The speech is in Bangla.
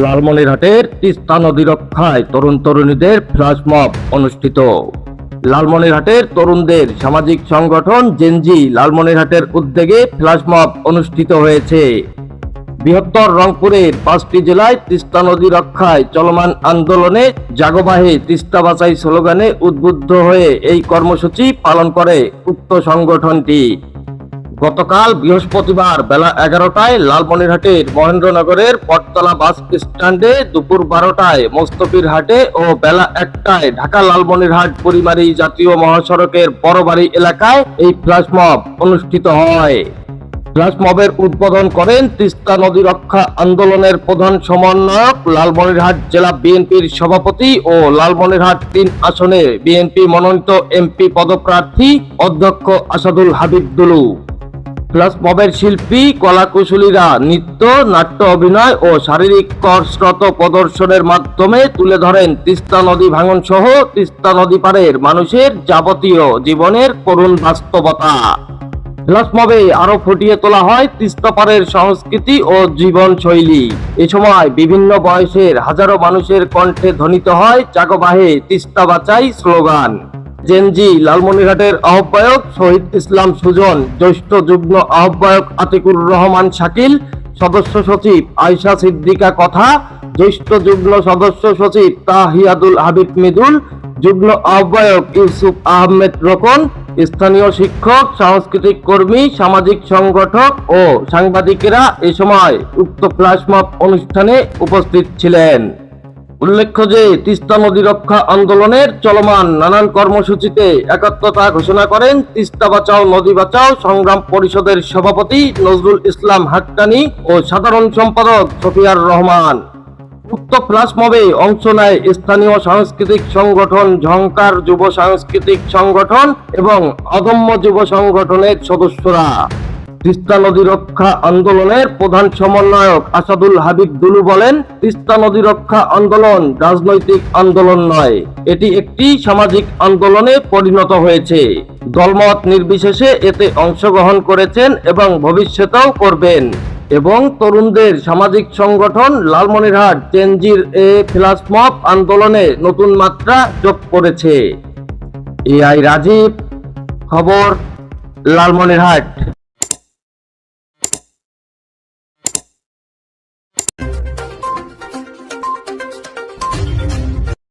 লালমনিরহাটের তিস্তা নদী রক্ষায় তরুণ তরুণীদের ফ্ল্যাশ অনুষ্ঠিত। লালমনিরহাটের তরুণদের সামাজিক সংগঠন জেনজি লালমনিরহাটের উদ্যোগে ফ্ল্যাশ মব অনুষ্ঠিত হয়েছে। বৃহত্তর রংপুরের পাঁচটি জেলায় তিস্তা নদী রক্ষায় চলমান আন্দোলনে জাগবাহে তিস্তা বাঁচাই স্লোগানে উদ্বুদ্ধ হয়ে এই কর্মসূচি পালন করে উক্ত সংগঠনটি। গতকাল বৃহস্পতিবার বেলা এগারোটায় লালমনিরহাটের মহেন্দ্রনগরের পটতলা বাস স্ট্যান্ডে দুপুর বারোটায় মোস্তফির হাটে ও বেলা একটায় ঢাকা লালমনিরহাট পরিবারী জাতীয় মহাসড়কের বড়বাড়ি এলাকায় এই ফ্ল্যাশ মব অনুষ্ঠিত হয়। ফ্ল্যাশ মবের উদ্বোধন করেন তিস্তা নদী রক্ষা আন্দোলনের প্রধান সমন্বয়ক, লালমনিরহাট জেলা বিএনপির সভাপতি ও লালমনিরহাট তিন আসনে বিএনপি মনোনীত এমপি পদপ্রার্থী অধ্যক্ষ আসাদুল হাবিব দুলু। প্লাস মবের শিল্পী, কলাকুশলীরা নৃত্য, নাট্য অভিনয় ও শারীরিক কসরত প্রদর্শনের মাধ্যমে তুলে ধরেন তিস্তা নদী ভাঙন সহ তিস্তা নদী পাড়ের মানুষের যাবতীয় জীবনের করুণ বাস্তবতা। প্লাস মবে আরও ফুটিয়ে তোলা হয় তিস্তা পাড়ের সংস্কৃতি ও জীবনশৈলী। এ সময় বিভিন্ন বয়সের হাজারো মানুষের কণ্ঠে ধ্বনিত হয় জাগবাহে তিস্তা বাঁচাই স্লোগান। জেনজি লালমনিরহাটের আহ্বায়ক শহীদ ইসলাম সুজন, জ্যেষ্ঠ যুগ্ম আহ্বায়ক আতিকুর রহমান শাকিল, সদস্য সচিব আয়শা সিদ্দিকা কথা, জ্যেষ্ঠ যুগ্ম সদস্য সচিব তাহিয়াদুল হাবিব মিদুল, যুগ্ম আহ্বায়ক ইউসুফ আহমেদ রকন, স্থানীয় শিক্ষক, সাংস্কৃতিক কর্মী, সামাজিক সংগঠক ও সাংবাদিকেরা এ সময় উক্ত ফ্ল্যাশমব অনুষ্ঠানে উপস্থিত ছিলেন। উল্লেখ্য যে, তিস্তা নদী রক্ষা আন্দোলনের চলমান নানান কর্মসূচিতে একাত্মতা ঘোষণা করেন তিস্তা বাঁচাও, নদী বাঁচাও সংগ্রাম পরিষদের সভাপতি নজরুল ইসলাম হাক্কানি ও সাধারণ সম্পাদক সফিয়ার রহমান। উক্ত ফ্ল্যাশ মবে অংশ নেয় স্থানীয় সাংস্কৃতিক সংগঠন ঝংকার যুব সাংস্কৃতিক সংগঠন এবং অদম্য যুব সংগঠনের সদস্যরা। তিস্তা নদী রক্ষা আন্দোলনের প্রধান সমন্বয়ক আসাদুল হাবিব দুলু বলেন, তিস্তা নদী রক্ষা আন্দোলন রাজনৈতিক আন্দোলন নয়, এটি একটি সামাজিক আন্দোলনে পরিণত হয়েছে। দলমত নির্বিশেষে এতে অংশগ্রহণ করেছেন এবং ভবিষ্যতেও করবেন। এবং তরুণদের সামাজিক সংগঠন লালমনিরহাট চেঞ্জির এ ফ্ল্যাশমব আন্দোলনে নতুন মাত্রা যোগ করেছে। এআই রাজীব, খবর, লালমনিরহাট।